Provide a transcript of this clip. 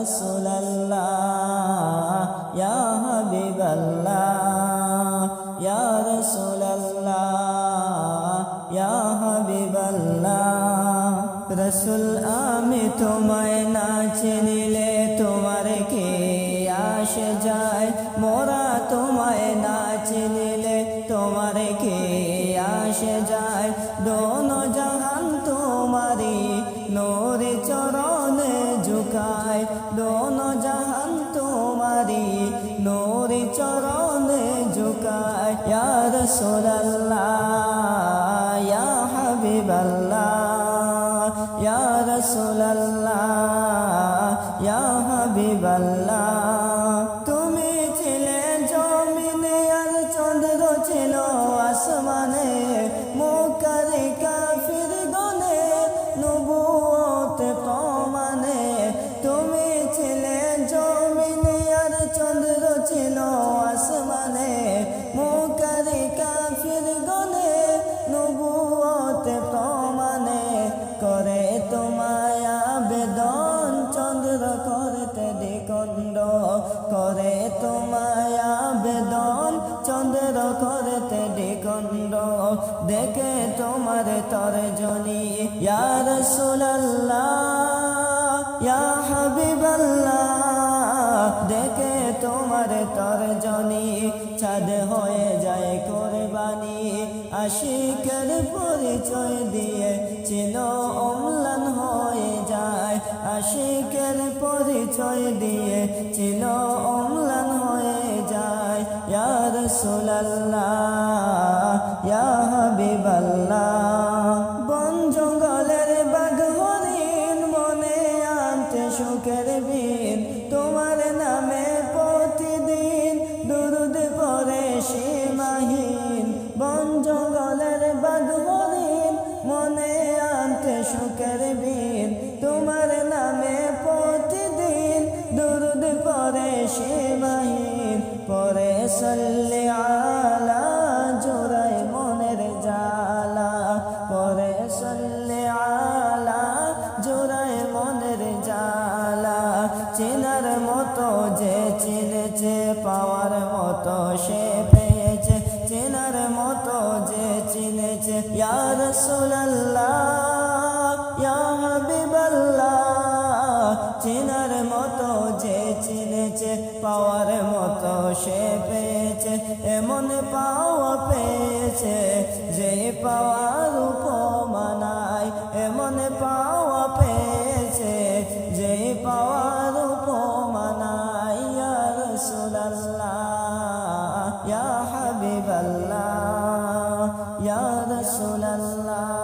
রসুল্লাহ ইয়া রসুল্লাহ ইয়া রসুল, আমি তোমায় না চিনিলে তোমার কে আসে যায়? মোরা তোমায় না চিনিলে তোমার কে আসে যায়? চরণে ঝুকায় ইয়া রাসূলুল্লাহ ইয়া হাবিবাল্লাহ ইয়া রাসূলুল্লাহ ইয়া হাবিবাল্লাহ। দ্বিকণ্ড করে তোমায় আবেদন। চন্দ্র করতে দ্বিকণ্ড দেখে তোমার তরজনী। ইয়া রাসূলুল্লাহ, ইয়া হাবিবাল্লাহ, দেখে তোমার তরজনী। চাঁদ হয়ে যায় কোরবানি, আশিকের পরিচয় দিয়ে চিন অম্লান হয়ে যায়। আশিকের পরিচয় দিয়ে অম্লান হয়ে যায়। বন জঙ্গলের বাঘ হরিণ মনে আনতে সুখের বিন তোমার নামে প্রতিদিন দুরুদ পরে সীমাহীন। বন জঙ্গলের বাঘ হরিণ মনে সল্লি আলা জোড়াই মনের জালা পরে সল্লি আলা জোড়াই মনের জালা চেনার মতো যে চিনেছে, পাওয়ার মতো সে পেয়েছে। চেনার মতো যে চিনেছে, ইয়া রাসূলুল্লাহ, ইয়া হাবিবাল্লাহ। চেনার মতো যে চিনেছে, পাওয়ার মতো সে এমন পাওয়া পেয়েছে যে পাওয়ার উপমানায় এমন পাওয়া পেয়েছে যে পাওয়ার উপমানায় রসুল্লাহ হাবিবাল্লাহ রসুল্লাহ